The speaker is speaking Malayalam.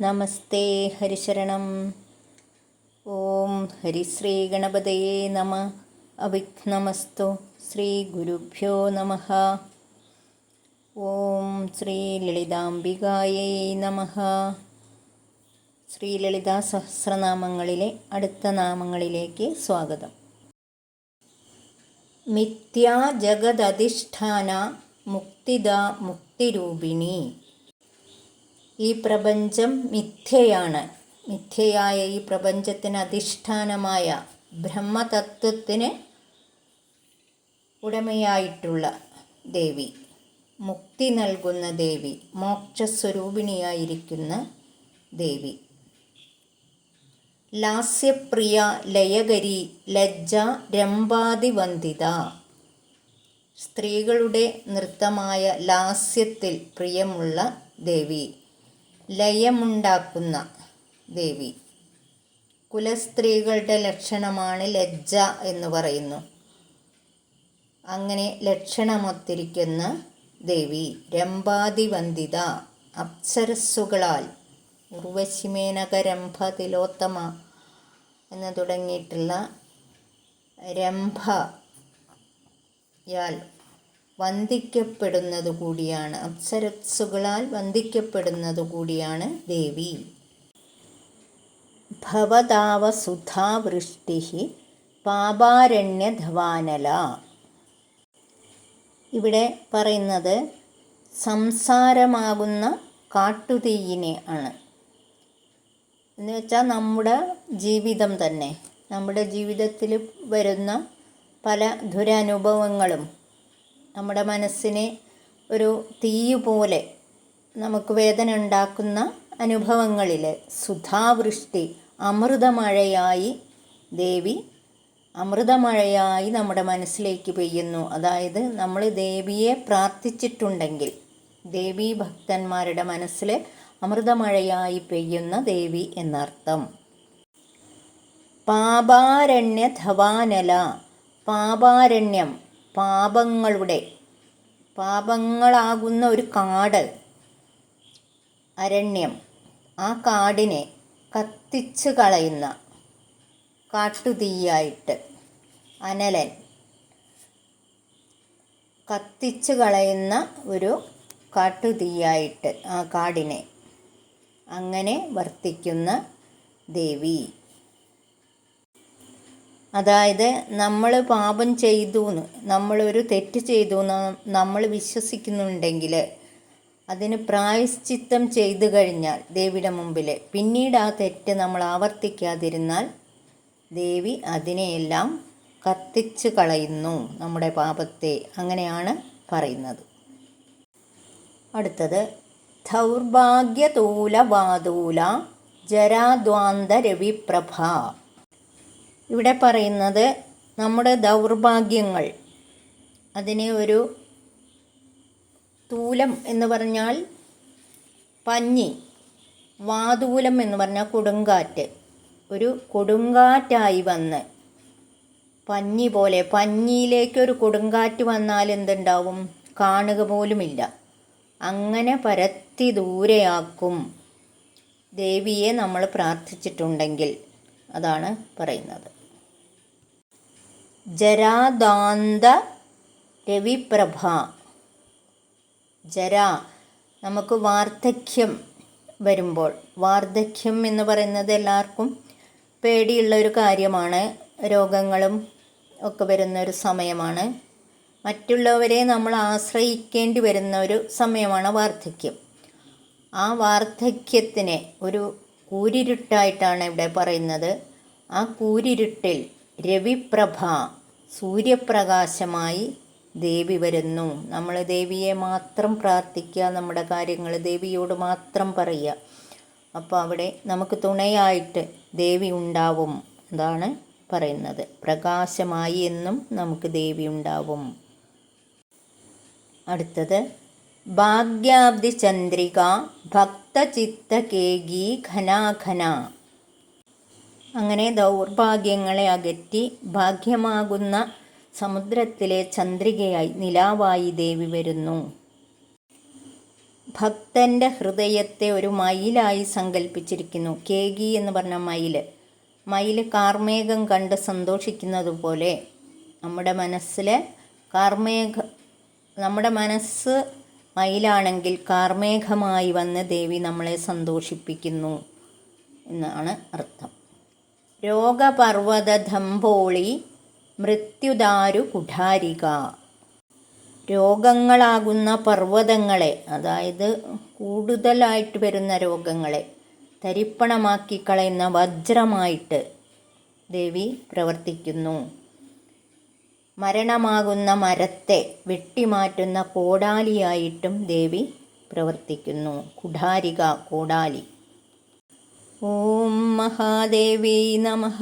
നമസ്തേ ഹരിശരണം. ഓം ഹരിശ്രീ ഗണപതയേ നമ. അവിഘ്നമസ്തു ശ്രീ ഗുരുഭ്യോ നമ. ഓം ശ്രീ ലളിതാംബികായേ നമ. ശ്രീ ലളിതാ സഹസ്രനാമങ്ങളിലെ അടുത്ത നാമങ്ങളിലേക്ക് സ്വാഗതം. മിഥ്യാ ജഗദധിഷ്ഠാന മുക്തിദ മുക്തിരൂപിണി. ഈ പ്രപഞ്ചം മിഥ്യയാണ്. മിഥ്യയായ ഈ പ്രപഞ്ചത്തിന് അധിഷ്ഠാനമായ ബ്രഹ്മതത്വത്തിന് ഉടമയായിട്ടുള്ള ദേവി മുക്തി നൽകുന്ന ദേവി മോക്ഷസ്വരൂപിണിയായിരിക്കുന്ന ദേവി. ലാസ്യപ്രിയ ലയകരി ലജ്ജ രംഭാതിവന്ദിത സ്ത്രീകളുടെ നൃത്തമായ ലാസ്യത്തിൽ പ്രിയമുള്ള ദേവി. ലയമുണ്ടാക്കുന്ന ദേവി. കുലസ്ത്രീകളുടെ ലക്ഷണമാണ് ലജ്ജ എന്ന് പറയുന്നു. അങ്ങനെ ലക്ഷണമൊത്തിരിക്കുന്ന ദേവി രംഭാതിവന്ദിത അപ്സരസ്സുകളാൽ ഉർവശിമേനക രംഭ എന്ന് തുടങ്ങിയിട്ടുള്ള രംഭയാൽ വന്ദിക്കപ്പെടുന്നത് കൂടിയാണ്. അപ്സരസുകളാൽ വന്ദിക്കപ്പെടുന്നതു കൂടിയാണ് ദേവി. ഭവതാവസുധാവൃഷ്ടി പാപാരണ്യധവാനല. ഇവിടെ പറയുന്നത് സംസാരമാകുന്ന കാട്ടുതീയിനെ ആണ്. എന്ന് വെച്ചാൽ നമ്മുടെ ജീവിതം തന്നെ. നമ്മുടെ ജീവിതത്തിൽ വരുന്ന പല ദുരനുഭവങ്ങളും നമ്മുടെ മനസ്സിനെ ഒരു തീയുപോലെ നമുക്ക് വേദന ഉണ്ടാക്കുന്ന അനുഭവങ്ങളിൽ സുധാവൃഷ്ടി അമൃതമഴയായി ദേവി അമൃതമഴയായി നമ്മുടെ മനസ്സിലേക്ക് പെയ്യുന്നു. അതായത് നമ്മൾ ദേവിയെ പ്രാർത്ഥിച്ചിട്ടുണ്ടെങ്കിൽ ദേവി ഭക്തന്മാരുടെ മനസ്സിൽ അമൃതമഴയായി പെയ്യുന്ന ദേവി എന്നർത്ഥം. പാപാരണ്യ ധവാനല പാപാരണ്യം പാപങ്ങളുടെ പാപങ്ങളാകുന്ന ഒരു കാട് അരണ്യം. ആ കാടിനെ കത്തിച്ചു കളയുന്ന കാട്ടുതീയായിട്ട് അനലൻ കത്തിച്ചു കളയുന്ന ഒരു കാട്ടുതീയായിട്ട് ആ കാടിനെ അങ്ങനെ വർത്തിക്കുന്ന ദേവി. അതായത് നമ്മൾ പാപം ചെയ്തു എന്ന് നമ്മളൊരു തെറ്റ് ചെയ്തു എന്ന് നമ്മൾ വിശ്വസിക്കുന്നുണ്ടെങ്കിൽ അതിന് പ്രായശ്ചിത്തം ചെയ്തു കഴിഞ്ഞാൽ ദേവിയുടെ മുമ്പിൽ പിന്നീട് ആ തെറ്റ് നമ്മൾ ആവർത്തിക്കാതിരുന്നാൽ ദേവി അതിനെയെല്ലാം കത്തിച്ച് കളയുന്നു നമ്മുടെ പാപത്തെ അങ്ങനെയാണ് പറയുന്നത്. അടുത്തത് ദൗർഭാഗ്യതൂല വാതൂല ജരാദ്വാന്ത രവിപ്രഭ ഇവിടെ പറയുന്നത് നമ്മുടെ ദൗർഭാഗ്യങ്ങൾ. അതിനെ ഒരു തൂലം എന്ന് പറഞ്ഞാൽ പഞ്ഞി വാതൂലം എന്ന് പറഞ്ഞാൽ കൊടുങ്കാറ്റ്. ഒരു കൊടുങ്കാറ്റായി വന്ന് പഞ്ഞി പോലെ പഞ്ഞിയിലേക്കൊരു കൊടുങ്കാറ്റ് വന്നാൽ എന്തുണ്ടാവും? കാണുക പോലുമില്ല. അങ്ങനെ പരത്തി ദൂരെയാക്കും ദേവിയെ നമ്മൾ പ്രാർത്ഥിച്ചിട്ടുണ്ടെങ്കിൽ അതാണ് പറയുന്നത്. ജരാദാന്ത രവിപ്രഭ. ജര നമുക്ക് വാർദ്ധക്യം വരുമ്പോൾ വാർദ്ധക്യം എന്ന് പറയുന്നത് എല്ലാവർക്കും പേടിയുള്ള ഒരു കാര്യമാണ്. രോഗങ്ങളും ഒക്കെ വരുന്ന ഒരു സമയമാണ്. മറ്റുള്ളവരെ നമ്മൾ ആശ്രയിക്കേണ്ടി വരുന്ന ഒരു സമയമാണ് വാർദ്ധക്യം. ആ വാർദ്ധക്യത്തിനെ ഒരു കൂരിരുട്ടായിട്ടാണ് ഇവിടെ പറയുന്നത്. ആ കൂരിരുട്ടിൽ രവിപ്രഭ സൂര്യപ്രകാശമായി ദേവി വരുന്നു. നമ്മൾ ദേവിയെ മാത്രം പ്രാർത്ഥിക്കുക നമ്മുടെ കാര്യങ്ങൾ ദേവിയോട് മാത്രം പറയുക. അപ്പോൾ അവിടെ നമുക്ക് തുണയായിട്ട് ദേവി ഉണ്ടാവും എന്നാണ് പറയുന്നത്. പ്രകാശമായി എന്നും നമുക്ക് ദേവി ഉണ്ടാവും. അടുത്തത് ഭാഗ്യാബ്ദി ചന്ദ്രിക ഭക്തചിത്തകേകി ഘനാഘന. അങ്ങനെ ദൗർഭാഗ്യങ്ങളെ അകറ്റി ഭാഗ്യമാകുന്ന സമുദ്രത്തിലെ ചന്ദ്രികയായി നിലാവായി ദേവി വരുന്നു. ഭക്തന്റെ ഹൃദയത്തെ ഒരു മയിലായി സങ്കല്പിച്ചിരിക്കുന്നു കേകി എന്ന് പറഞ്ഞ മയിൽ മയിൽ കാർമേഘം കണ്ട് സന്തോഷിക്കുന്നത് പോലെ നമ്മുടെ മനസ്സിലെ കാർമേഘ നമ്മുടെ മനസ്സ് മയിലാണെങ്കിൽ കാർമേഘമായി വന്ന് ദേവി നമ്മളെ സന്തോഷിപ്പിക്കുന്നു എന്നാണ് അർത്ഥം. രോഗപർവതധംബോളി മൃത്യുദാരു കുഠാരിക. രോഗങ്ങളാകുന്ന പർവതങ്ങളെ അതായത് കൂടുതലായിട്ട് വരുന്ന രോഗങ്ങളെ തരിപ്പണമാക്കി കളയുന്ന വജ്രമായിട്ട് ദേവി പ്രവർത്തിക്കുന്നു. മരണമാകുന്ന മരത്തെ വെട്ടിമാറ്റുന്ന കോടാലിയായിട്ടും ദേവി പ്രവർത്തിക്കുന്നു. കുഠാരിക കോടാലി. ഓം മഹാദേവി നമഃ